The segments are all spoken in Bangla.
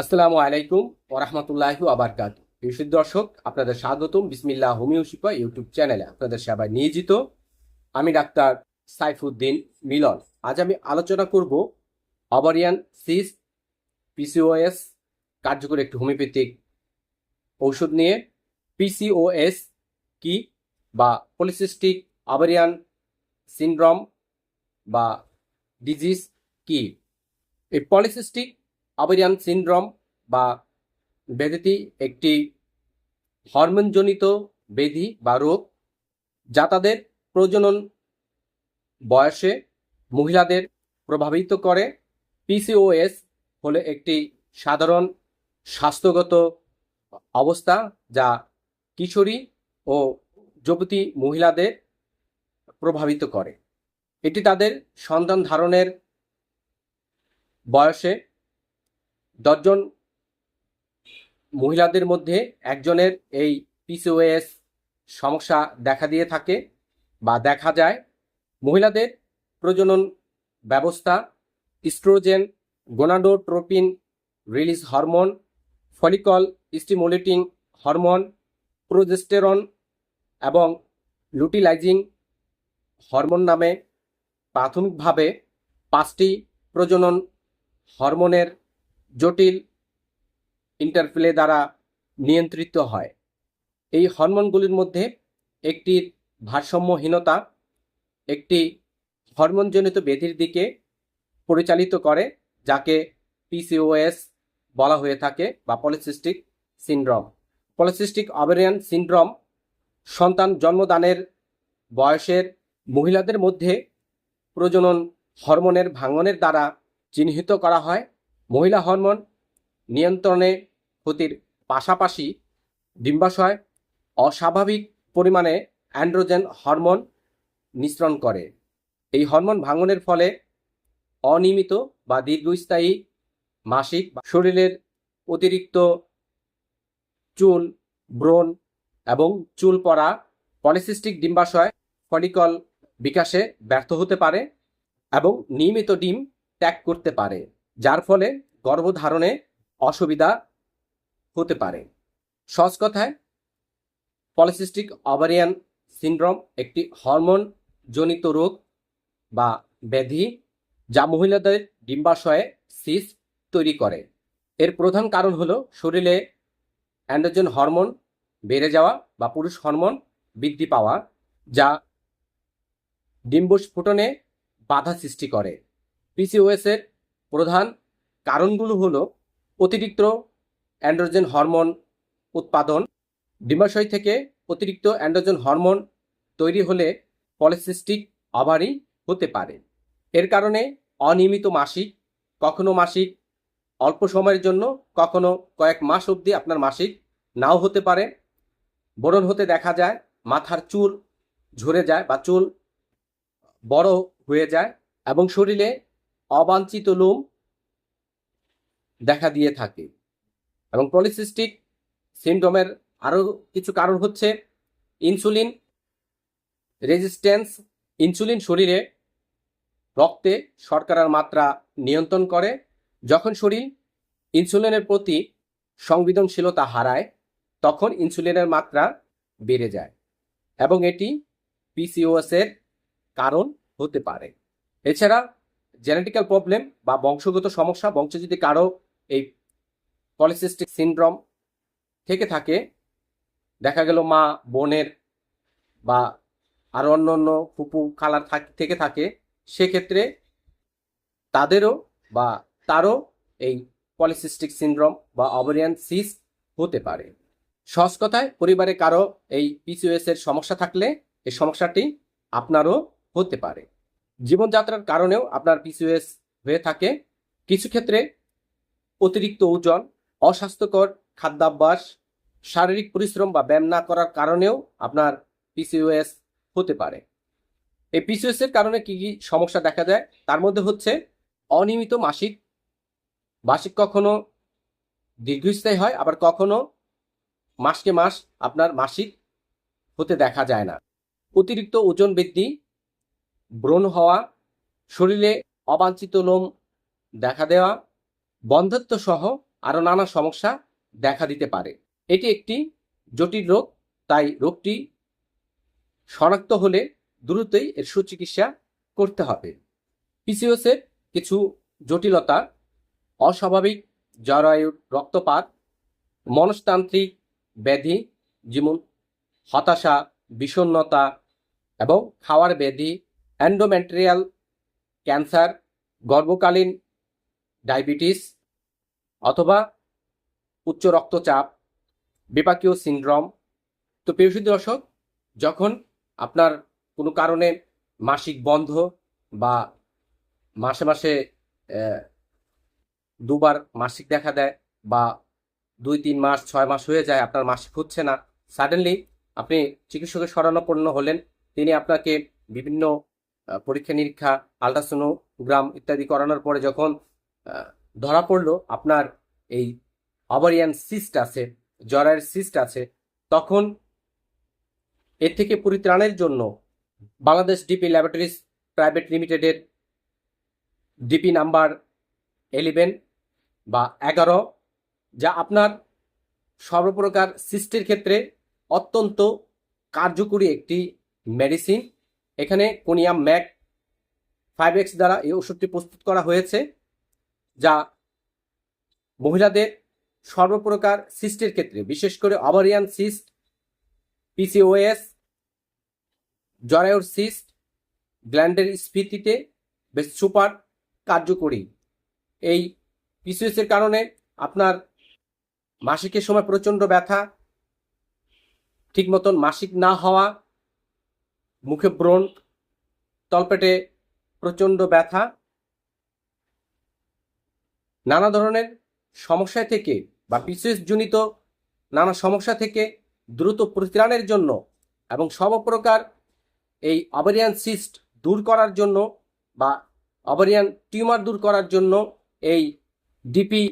আসসালামু আলাইকুম ওরহমতুল্লাহ আবারকাত বিশুদ্ধ দর্শক, আপনাদের স্বাগতম বিসমিল্লাহ হোমিও শিপা ইউটিউব চ্যানেলে। আপনাদের সেবায় নিয়োজিত আমি ডাক্তার সাইফুদ্দিন মিলন। আজ আমি আলোচনা করব অবারিয়ান সিস পিসিওএস কার্যকর একটি হোমিওপ্যাথিক ঔষধ নিয়ে পিসিওএস কি বা পলিসিস্টিক অবারিয়ান সিনড্রোম বা ডিজিজ কি? এই পলিসিস্টিক অবেরিয়ান সিনড্রোম বা ব্যাধিটি একটি হরমোনজনিত ব্যাধি বা রোগ, যা তাদের প্রজনন বয়সে মহিলাদের প্রভাবিত করে। পিসিওএস হলো একটি সাধারণ স্বাস্থ্যগত অবস্থা, যা কিশোরী ও যুবতী মহিলাদের প্রভাবিত করে। এটি তাদের সন্তান ধারণের বয়সে দশজন মহিলাদের মধ্যে একজনের এই পিসিওএস সমস্যা দেখা দিয়ে থাকে বা দেখা যায়। মহিলাদের প্রজনন ব্যবস্থা, oestrogen, gonadotropin release hormone, follicle stimulating hormone, progesterone এবং লুটিলাইজিং হরমোন নামে প্রাথমিকভাবে পাঁচটি প্রজনন হরমোনের জটিল ইন্টারপ্লে দ্বারা নিয়ন্ত্রিত হয়। এই হরমোনগুলির মধ্যে একটি ভারসাম্যহীনতা, একটি হরমোনজনিত ব্যাধির দিকে পরিচালিত করে, যাকে পিসিওএস বলা হয়ে থাকে বা polycystic syndrome polycystic ovarian syndrome সন্তান জন্মদানের বয়সের মহিলাদের মধ্যে প্রজনন হরমোনের ভাঙনের দ্বারা চিহ্নিত করা হয়। মহিলা হরমোন নিয়ন্ত্রণে ক্ষতির পাশাপাশি ডিম্বাশয় অস্বাভাবিক পরিমাণে অ্যান্ড্রোজেন হরমোন নিঃসরণ করে। এই হরমোন ভাঙনের ফলে অনিয়মিত বা দীর্ঘস্থায়ী মাসিক শরীরের অতিরিক্ত চুল, ব্রণ এবং চুল পড়া পলিসিস্টিক ডিম্বাশয় ফলিকল বিকাশে ব্যর্থ হতে পারে এবং নিয়মিত ডিম ত্যাগ করতে পারে। যার ফলে গর্ভধারণে অসুবিধা হতে পারে। সহজ কথায় পলিসিস্টিক অভারিয়ান সিনড্রোম একটি হরমোন জনিত রোগ বা ব্যাধি যা মহিলাদের ডিম্বাশয়ে সিস তৈরি করে। এর প্রধান কারণ হলো শরীরে অ্যান্ড্রোজেন হরমোন বেড়ে যাওয়া বা পুরুষ হরমোন বৃদ্ধি পাওয়া, যা ডিম্বস্ফুটনে বাধা সৃষ্টি করে। পিসিওএস এর প্রধান কারণগুলো হলো অতিরিক্ত অ্যান্ড্রোজেন হরমোন উৎপাদন ডিম্বাশয় থেকে অতিরিক্ত অ্যান্ড্রোজেন হরমোন তৈরি হলে পলিসিস্টিক অভারি হতে পারে। এর কারণে অনিয়মিত মাসিক, কখনো মাসিক, অল্প সময়ের জন্য কখনো কয়েক মাস অবধি আপনার মাসিক নাও হতে পারে। বোরন হতে দেখা যায়, মাথার চুল ঝরে যায় বা চুল বড় হয়ে যায় এবং শরীরে অবাঞ্ছিত লোম দেখা দিয়ে থাকে। এবং পলিসিস্টিক সিন্ড্রোমের আরও কিছু কারণ হচ্ছে ইনসুলিন রেজিস্ট্যান্স। ইনসুলিন শরীরে রক্তে শর্করার মাত্রা নিয়ন্ত্রণ করে। যখন শরীর ইনসুলিনের প্রতি সংবেদনশীলতা হারায়, তখন ইনসুলিনের মাত্রা বেড়ে যায় এবং এটি পিসিওএস এর কারণ হতে পারে। এছাড়া জেনেটিক্যাল প্রবলেম বা বংশগত সমস্যা, বংশ যদি কারও এই পলিসিস্টিক সিনড্রোম থেকে থাকে, দেখা গেল মা বোনের বা আরও অন্য অন্য ফুপু খালার থেকে, থাকে সেক্ষেত্রে তাদেরও বা তারও এই পলিসিস্টিক সিনড্রোম বা অবরিয়ান সিস হতে পারে। সহজ কথায়, পরিবারে কারও এই পিসিওএস এর সমস্যা থাকলে এই সমস্যাটি আপনারও হতে পারে। জীবনযাত্রার কারণেও আপনার পিসিওএস হয়ে থাকে। কিছু ক্ষেত্রে অতিরিক্ত ওজন, অস্বাস্থ্যকর খাদ্যাভ্যাস, শারীরিক পরিশ্রম বা ব্যায়াম না করার কারণেও আপনার পিসিওএস হতে পারে। এই পিসিওএস এর কারণে কি কি সমস্যা দেখা যায় তার মধ্যে হচ্ছে অনিয়মিত মাসিক মাসিক কখনো দীর্ঘস্থায়ী হয়, আবার কখনো মাসকে মাস আপনার মাসিক হতে দেখা যায় না। অতিরিক্ত ওজন বৃদ্ধি ব্রণ হওয়া, শরীরে অবাঞ্ছিত লোম দেখা দেওয়া বন্ধত্ব সহ আরও নানা সমস্যা দেখা দিতে পারে। এটি একটি জটিল রোগ, তাই রোগটি শনাক্ত হলে দ্রুতই এর সুচিকিৎসা করতে হবে। পিসিওসের কিছু জটিলতা, অস্বাভাবিক জরায়ুর রক্তপাত, মনস্তান্ত্রিক ব্যাধি, যেমন হতাশা, বিষণ্ণতা এবং খাওয়ার ব্যাধি অ্যান্ডোমেট্রিয়াল ক্যান্সার গর্ভকালীন ডায়াবেটিস অথবা উচ্চ রক্তচাপ, বিপাকীয় সিনড্রোম তো প্রিয়সী দর্শক, যখন আপনার কোনো কারণে মাসিক বন্ধ বা মাসে মাসে দুবার মাসিক দেখা দেয় বা দুই, তিন মাস, ছয় মাস হয়ে যায়, আপনার মাসিক হচ্ছে না সাডেনলি আপনি চিকিৎসকের শরণাপন্ন হলেন, তিনি আপনাকে বিভিন্ন পরীক্ষা নিরীক্ষা আলট্রাসোনোগ্রাম ইত্যাদি করানোর পরে যখন ধরা পড়ল আপনার এই অভারিয়ান সিস্ট আছে, জরায়ের সিস্ট আছে, তখন এর থেকে পরিত্রাণের জন্য বাংলাদেশ ডিপি ল্যাবরেটরিজ প্রাইভেট লিমিটেডের ডিপি নাম্বার এলিভেন বা এগারো, যা আপনার সর্বপ্রকার সিস্টের ক্ষেত্রে অত্যন্ত কার্যকরী একটি মেডিসিন এখানে কোনিয়াম ম্যাক ফাইভ এক্স দ্বারা এই ওষুধটি প্রস্তুত করা হয়েছে, যা মহিলাদের সর্বপ্রকার সিস্টের ক্ষেত্রে, বিশেষ করে অভারিয়ান সিস্ট পিসিওএস জরায়ুর সিস্ট, গ্ল্যান্ডের স্ফীতিতে বেশ সুপার কার্যকরী। এই পিসিওএস এর কারণে আপনার মাসিকের সময় প্রচণ্ড ব্যথা ঠিক মতন মাসিক না হওয়া মুখে ব্রণ, তলপেটে প্রচণ্ড ব্যথা, নানা ধরনের সমস্যা থেকে বা পিসিএস জনিত নানা সমস্যা থেকে দ্রুত পরিত্রাণের জন্য এবং সর্বপ্রকার এই অবেরিয়ান সিস্ট দূর করার জন্য বা অবেরিয়ান টিউমার দূর করার জন্য এই ডিপি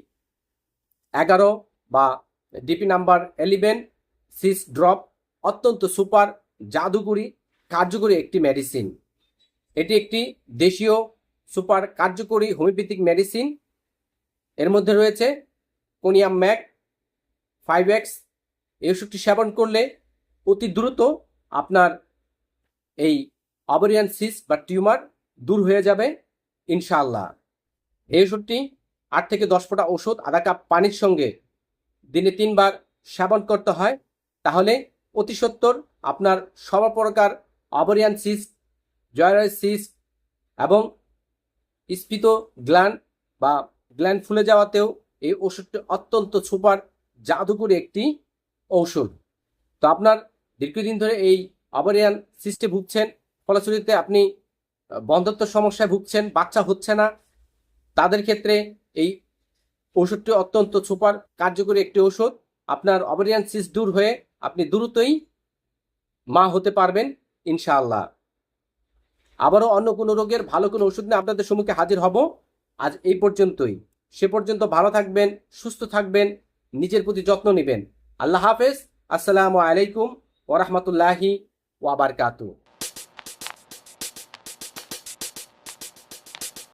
এগারো বা DP number eleven cyst drop অত্যন্ত সুপার, জাদুকরী কার্যকরী একটি মেডিসিন এটি একটি দেশীয় সুপার কার্যকরী হোমিওপ্যাথিক মেডিসিন এর মধ্যে রয়েছে কোনিয়াম ম্যাক, ফাইভ এক্স। এই ওষুধটি সেবন করলে অতি দ্রুত আপনার এই অবরিয়ান সিস বা টিউমার দূর হয়ে যাবে, ইনশাআল্লাহ। এই ওষুধটি আট থেকে দশ ফোঁটা ওষুধ, আধা কাপ পানির সঙ্গে দিনে তিনবার সেবন করতে হয়। তাহলে অতি সত্বর আপনার সর্বপ্রকার অবরিয়ান সিস্ট জয়রাই সিস্ট এবং স্ফীত গ্ল্যান্ড বা গ্ল্যান্ড ফুলে যাওয়াতেও এই ওষুধটি অত্যন্ত সুপার, জাদুকরী একটি ঔষধ। তো আপনার দীর্ঘদিন ধরে এই অবরিয়ান সিস্টে ভুগছেন, ফলশ্রুতিতে আপনি বন্ধত্ব সমস্যায় ভুগছেন, বাচ্চা হচ্ছে না, তাদের ক্ষেত্রে এই ওষুধটি অত্যন্ত সুপার, কার্যকরী একটি ওষুধ আপনার অবরিয়ান সিস দূর হয়ে আপনি দ্রুতই মা হতে পারবেন। ইনশাআল্লাহ। আবারও অন্য কোনো রোগের ভালো কোনো ওষুধ নিয়ে আপনাদের সম্মুখে হাজির হব। আজ এই পর্যন্তই। সে পর্যন্ত ভালো থাকবেন, সুস্থ থাকবেন, নিজের প্রতি যত্ন নেবেন। আল্লাহ হাফেজ। আসসালামু আলাইকুম ওরহমতুল্লাহি ওয়াবারকাতু